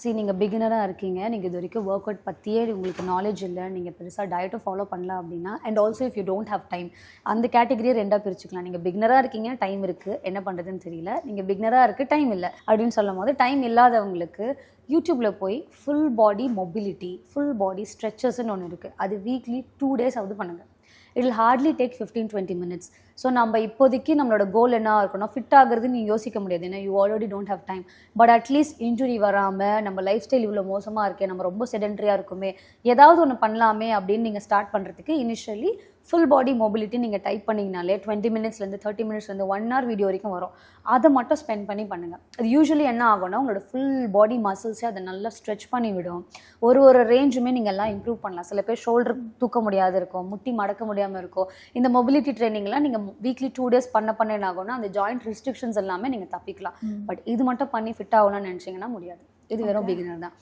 சரி நீங்கள் பிகினராக இருக்கீங்க. நீங்கள் இது வரைக்கும் ஒர்க் அவுட் பற்றியே உங்களுக்கு நாலேஜ் இல்லை. நீங்கள் பெருசாக டயட்டும் ஃபாலோ பண்ணலாம் அப்படின்னா and also if you don't have time அந்த கேட்டகரியை ரெண்டாக பிரிச்சுக்கலாம். நீங்கள் பிகினராக இருக்கீங்க டைம் இருக்குது என்ன பண்ணுறதுன்னு தெரியல. நீங்கள் பிகினராக இருக்குது டைம் இல்லை. அப்படின்னு சொல்லும் போது டைம் இல்லாதவங்களுக்கு யூடியூப்பில் போய் full body mobility full body ஸ்ட்ரெச்சஸ்ன்னு ஒன்று இருக்குது அது வீக்லி டூ டேஸ் ஆகுது பண்ணுங்கள் it'll hardly take fifteen twenty minutes so நம்ம இப்போதைக்கு நம்மளோட கோல் என்ன இருக்கணும்? ஃபிட் ஆகுறது நீங்கள் யோசிக்க முடியாது. ஏன்னா you already don't have time but at least injury வராமல் நம்ம லைஃப் ஸ்டைல் இவ்வளோ மோசமாக இருக்கே நம்ம ரொம்ப செடென்ட்ரியாக இருக்குமே ஏதாவது ஒன்று பண்ணலாமே அப்படின்னு நீங்கள் ஸ்டார்ட் பண்ணுறதுக்கு இனிஷியலி ஃபுல் பாடி மொபிலிட்டி நீங்கள் டைப் பண்ணிங்கனாலே டுவெண்ட்டி மினிட்ஸ்லேருந்து தேர்ட்டி மினிட்ஸ்லேருந்து ஒன் ஹவர் வீடியோ வரைக்கும் வரும். அதை மட்டும் ஸ்பெண்ட் பண்ணி பண்ணுங்கள் அது யூஸ்வலி என்ன ஆகும்னா உங்களோட ஃபுல் பாடி மசில்ஸே அதை நல்லா ஸ்ட்ரெச் பண்ணி விடும். ஒரு ஒரு ரேஞ்சுமே நீங்கள் எல்லாம் இம்ப்ரூவ் பண்ணலாம். சில பேர் ஷோல்டர் தூக்க முடியாது இருக்கும் முட்டி மடக்க முடியாமல் இருக்கும். இந்த மொபிலிட்டி ட்ரைனிங்லாம் நீங்கள் வீக்லி டூ டேஸ் பண்ண பண்ண என்ன ஆகும்னா அந்த ஜாயிண்ட் ரெஸ்ட்ரிக்ஷன்ஸ் எல்லாமே நீங்கள் தப்பிக்கலாம். பட் இது மட்டும் பண்ணி ஃபிட் ஆகணும்னு நினச்சிங்கன்னா முடியாது. இது வெறும் பிகினர் தான்.